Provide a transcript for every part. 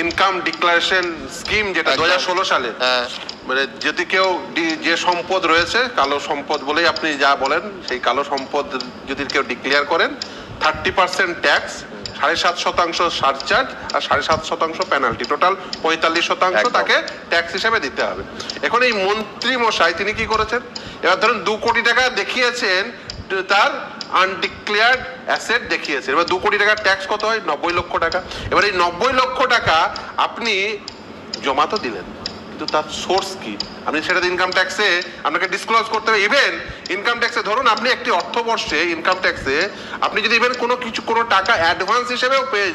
Income declaration scheme যেটা দু ষোলো সালে হ্যাঁ। মানে যদি কেউ যে সম্পদ রয়েছে কালো সম্পদ বলেই আপনি যা বলেন সেই কালো সম্পদ যদি কেউ ডিক্লেয়ার করেন থার্টি পার্সেন্ট ট্যাক্স সাড়ে সাত শতাংশ সারচার্জ আর সাড়ে সাত শতাংশ পেনাল্টি টোটাল পঁয়তাল্লিশ শতাংশ তাকে ট্যাক্স হিসেবে দিতে হবে। এখন এই মন্ত্রী মশাই তিনি কি করেছেন? এবার ধরুন দু কোটি টাকা দেখিয়েছেন তার আনডিক্লেয়ার্ড অ্যাসেট দেখিয়েছে। এবার দু কোটি টাকার ট্যাক্স কত হয়? নব্বই লক্ষ টাকা। এবার এই নব্বই লক্ষ টাকা আপনি জমা তো দিলেন, কিন্তু তার সোর্স কি? আপনি সেটা ইনকাম ট্যাক্সে আপনাকে ডিসক্লোজ করতে হবে। ইভেন ইনকাম ট্যাক্সে ধরুন আপনি একটি অর্থবর্ষে ইনকাম ট্যাক্সে আপনি যদি ইভেন কোনো কিছু, কোনো টাকা অ্যাডভান্স হিসেবেও পেয়ে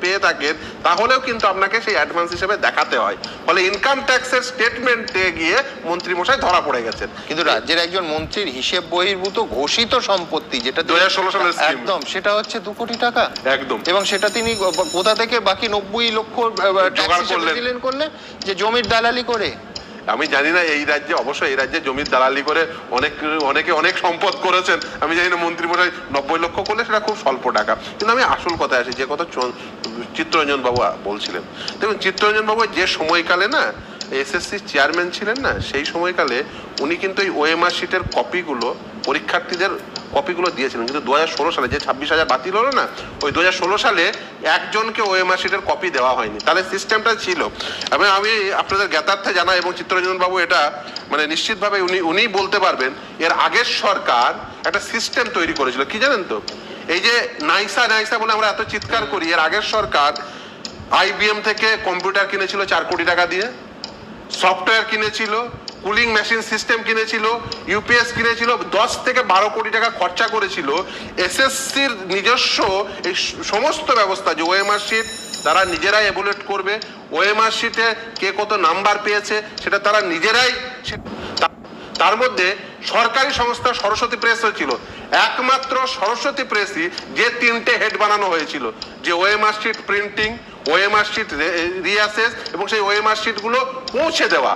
পেয়ে থাকেন তাহলেও কিন্তু আপনাকে সেই অ্যাডভান্স হিসেবে দেখাতে হয়। ফলে ইনকাম ট্যাক্সের স্টেটমেন্টে গিয়ে মন্ত্রী মশাই ধরা পড়ে গেছেন। কিন্তু রাজ্যের একজন মন্ত্রীর হিসেব বহির্ভূত ঘোষিত সম্পত্তি যেটা 2016 সালের একদম সেটা হচ্ছে দু কোটি টাকা। একদম। এবং সেটা তিনি কোথা থেকে বাকি নব্বই লক্ষ। দিলেন করলে যে জমির দালালি করে। আমি জানি না এই রাজ্যে, অবশ্যই এই রাজ্যে জমির দালালি করে অনেক, অনেকে অনেক সম্পদ করেছেন। আমি জানি না মন্ত্রীমশাই, নব্বই লক্ষ করলে সেটা খুব স্বল্প টাকা। কিন্তু আমি আসল কথায় আসি, যে কথা চিত্তরঞ্জন বাবু বলছিলেন। দেখুন, চিত্তরঞ্জন বাবু যে সময়কালে না এসএসসি চেয়ারম্যান ছিলেন না, সেই সময়কালে উনি কিন্তু এই ওএমআর শিটের কপিগুলো পরীক্ষার্থীদের কপিগুলো দিয়েছিলেন। কিন্তু দু হাজার ষোলো সালে, যে ছাব্বিশ হাজার বাতিল হলো না, ওই দু হাজার ষোলো সালে একজনকে ওএমআর শিটের কপি দেওয়া হয়নি। তাহলে সিস্টেমটা ছিল। এবং আমি আপনাদের জ্ঞাতার্থে জানাই, এবং চিত্তরঞ্জন বাবু এটা মানে নিশ্চিতভাবে উনি, উনিই বলতে পারবেন, এর আগের সরকার একটা সিস্টেম তৈরি করেছিল। কি জানেন তো? এই যে নাইসা নাইসা বলে আমরা এত চিৎকার করি, এর আগের সরকার আইবিএম থেকে কম্পিউটার কিনেছিল চার কোটি টাকা দিয়ে। সফটওয়্যার কিনেছিল, কুলিং মেশিন সিস্টেম কিনেছিল, ইউপিএস কিনেছিল, দশ থেকে বারো কোটি টাকা খরচা করেছিল। এসএসসির নিজস্ব এই সমস্ত ব্যবস্থা যে ওএমআর শিট তারা নিজেরাই এভুলেট করবে, ওএমআর শিটে কে কত নাম্বার পেয়েছে সেটা তারা নিজেরাই তার মধ্যে সরকারি সংস্থা সরস্বতী প্রেস হয়েছিল। একমাত্র সরস্বতী প্রেসই যে তিনটে হেড বানানো হয়েছিল, যে OMR sheet printing OMR sheet রিয়াসেস এবং সেই ওএমআর শিটগুলো পৌঁছে দেওয়া।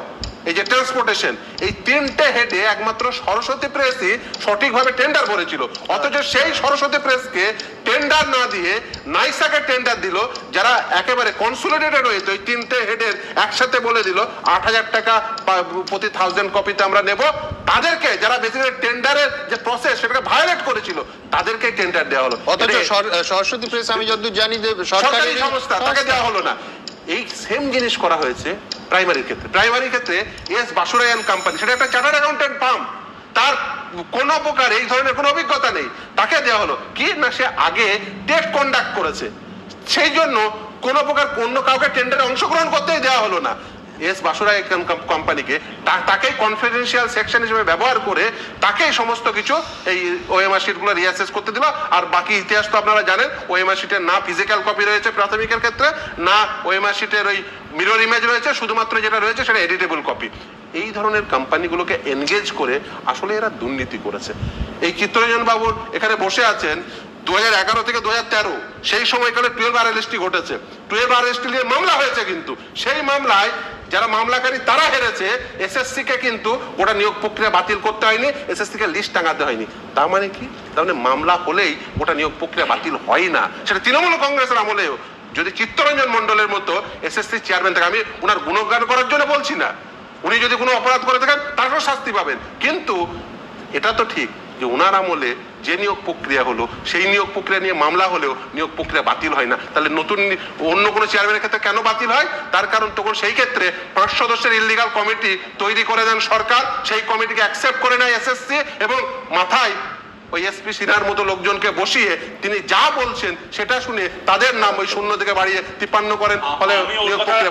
এই যে ট্রান্সপোর্টেশন এই তিনটে হেডে একমাত্র সরস্বতী প্রেসই সঠিকভাবে টেন্ডার করেছিল অথচ সেই সরস্বতী প্রেসকে টেন্ডার না দিয়ে নাইসাকে টেন্ডার দিল যারা একেবারে কনসুলেটেড হয়েছে ওই তিনটে হেডের একসাথে বলে দিল আট হাজার টাকা প্রতি থাউজেন্ড কপিতে আমরা নেব। তাদেরকে যারা বেসিক্যালি টেন্ডারের যে প্রসেস সেটাকে ভায়োলেট করেছিল তাদেরকে টেন্ডার দেওয়া হলো। অথচ সরস্বতী প্রেস আমি যতদূর জানি যে সরকারি সংস্থা তাকে দেওয়া হলো না। এই সেম জিনিস করা হয়েছে প্রাইমারির ক্ষেত্রে। প্রাইমারির ক্ষেত্রে এস বাসুরায়ান কোম্পানি সেটা একটা চার্টার্ড অ্যাকাউন্টেন্ট ফার্ম তার কোনো প্রকার এই ধরনের কোনো অভিজ্ঞতা নেই। তাকে দেওয়া হলো। কি না সে আগে টেস্ট কন্ডাক্ট করেছে। সেই জন্য কোনো প্রকার অন্য কাউকে টেন্ডারে অংশগ্রহণ করতেই দেওয়া হলো না। এস বাসুরাই কোম্পানিকে তাকেই কনফিডেন্সিয়াল সেকশন হিসেবে ব্যবহার করে তাকেই সমস্ত কিছু এই ওএমআর শিটগুলো রিয়াসেস করতে দিল। আর বাকি ইতিহাস তো আপনারা জানেন ওএমআর শিটের না ফিজিক্যাল কপি রয়েছে প্রাথমিকের ক্ষেত্রে, না ওএমআর শিটের ওই মিরর ইমেজ রয়েছে, শুধুমাত্র যেটা রয়েছে সেটা এডিটেবল কপি এই ধরনের কোম্পানিগুলোকে এনগেজ করে আসলে এরা দুর্নীতি করেছে। এই চিত্তরঞ্জন বাবুর এখানে বসে আছেন দু হাজার এগারো থেকে দু হাজার তেরো, সেই সময়কালে টুয়েলভ আর ঘটেছে। টুয়েলভ আর নিয়ে মামলা হয়েছে কিন্তু। সেই মামলায় যারা মামলাকারী, তারা হেরেছে। এসএসসি কে কিন্তু ওটা নিয়োগ প্রক্রিয়া বাতিল করতে হয়নি এসএসসি কে লিস্ট টাঙাতে হয়নি। তার মানে কি? তার মানে মামলা হলেই ওটা নিয়োগ প্রক্রিয়া বাতিল হয় না। সেটা তৃণমূল কংগ্রেসের আমলেও। যদি চিত্তরঞ্জন মন্ডলের মতো এসএসসি চেয়ারম্যান থাকে, আমি ওনার গুণগান করার জন্য বলছি না। উনি যদি কোনো অপরাধ করে থাকেন তারপর শাস্তি পাবেন। কিন্তু এটা তো ঠিক যে ওনার আমলে যে নিয়োগ প্রক্রিয়া হলো, সেই নিয়োগ প্রক্রিয়া নিয়ে মামলা হলেও নিয়োগ প্রক্রিয়া বাতিল হয় না। তাহলে নতুন অন্য কোনো চেয়ারম্যানের ক্ষেত্রে কেন বাতিল হয়? তার কারণ তখন সেই ক্ষেত্রে পাঁচ সদস্যের ইলিগাল কমিটি তৈরি করে দেন সরকার, সেই কমিটিকে অ্যাকসেপ্ট করে নেয় এসএসসি এবং মাথায় ওই এসপি সিনহার মতো লোকজনকে বসিয়ে তিনি যা বলছেন সেটা শুনে তাদের নাম ওই শূন্য থেকে বাড়িয়ে তিপ্পান্ন করেন। ফলে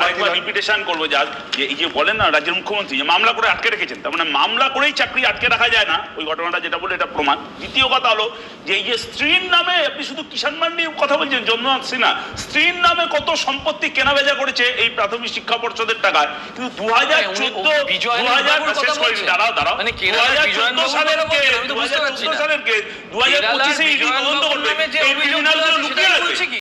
হয় রিপিটেশন করব যা যে এই যে বলেন না রাজ্যের মুখ্যমন্ত্রী যে মামলা করে আটকে রেখেছেন তার মানে মামলা করেই চাকরি আটকে রাখা যায় না ওই ঘটনাটা যেটা বলে এটা প্রমাণ। দ্বিতীয় কথা হলো যে এই যে স্ত্রীর নামে আপনি শুধু কিষাণ মান্ডির কথা বলছেন জন্মনাথ সিনহা স্ত্রীর নামে কত সম্পত্তি কেনা বেচা করেছে এই প্রাথমিক শিক্ষা পর্ষদের টাকায় কিন্তু দু হাজার চোদ্দ দু হাজার। দাঁড়াও দাঁড়াও। মানে দু হাজার চোদ্দ সালের কথা তো দু হাজার পঁচিশে ইডি তদন্ত করবে যে এই অভিযোগগুলো criminal গুলো লুকিয়ে কি?